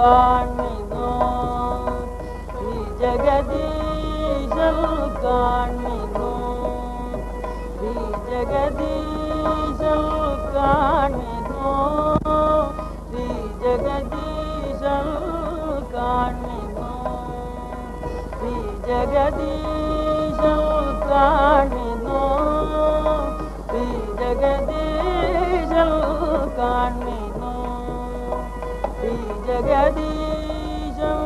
காண்மிகோ ஸ்ரீ ஜெகதீஷல் காண்மிகோ ஸ்ரீ ஜெகதீஷல் காண்மிகோ ஸ்ரீ ஜெகதீஷல் காண்மிகோ ஸ்ரீ ஜெகதீஷல் காண்மிகோ ஸ்ரீ ஜெகதீஷல் காண்மிகோ ജഗദീശം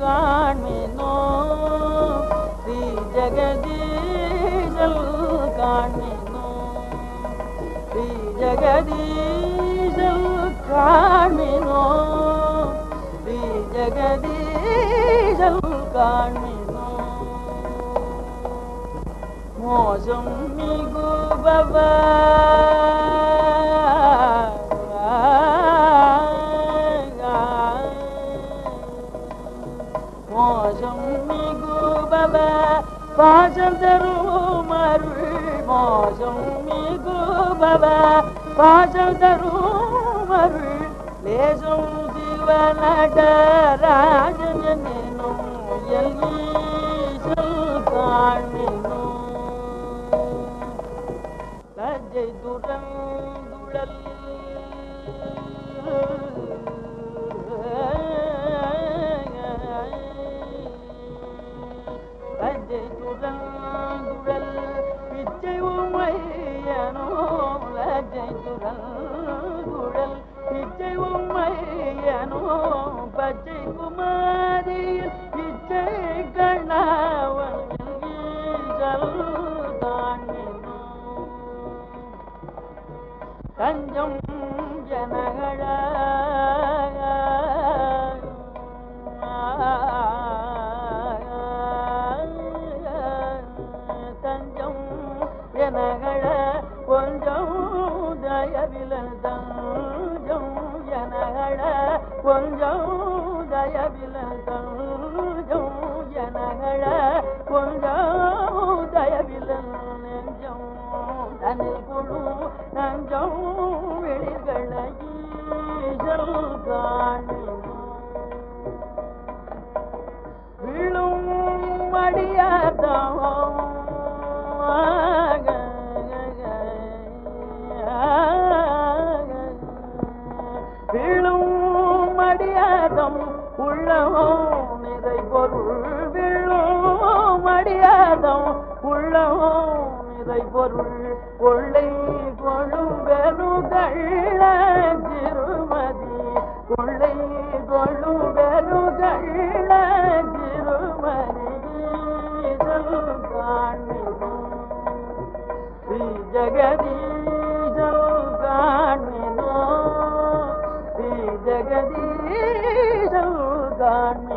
കാൺമിനോ ശ്രീ ജഗദീശം കാൺമിനോ ശ്രീ ജഗദീശം കാൺമിനോ ശ്രീ ജഗദീശം കാൺമിനോ മോശം മികുപവാ மோசம் மிகுபவ பாசம் தரும் அருள் மோசம் மிகுபவ பாசம் தரும் அருள். லேசம் சிவனடராஜன் புதங்குழல் பிச்சை உம்மையனோ லஜை துதங்குழல் பிச்சை உம்மையனோ பச்சை குமாரியில் பிச்சை கண்ணாவன் தஞ்சம் ஜனகள கொஞ்சம் தயவில தஞ்சம். ஜனகள கொஞ்சம் தயவில தஞ்சம். விழும் மடியாதம் உள்ளமும் நிறை பொருள் விழும் மடியாதம் உள்ளமும் நிறை பொருள் கொள்ளை கொழும் பெருகள்ள திருமதி. கொள்ளை கொழும் பெருகள்ள திருமதி. காண்மி ஸ்ரீ ஜெகதி ஜெகதீசம் காண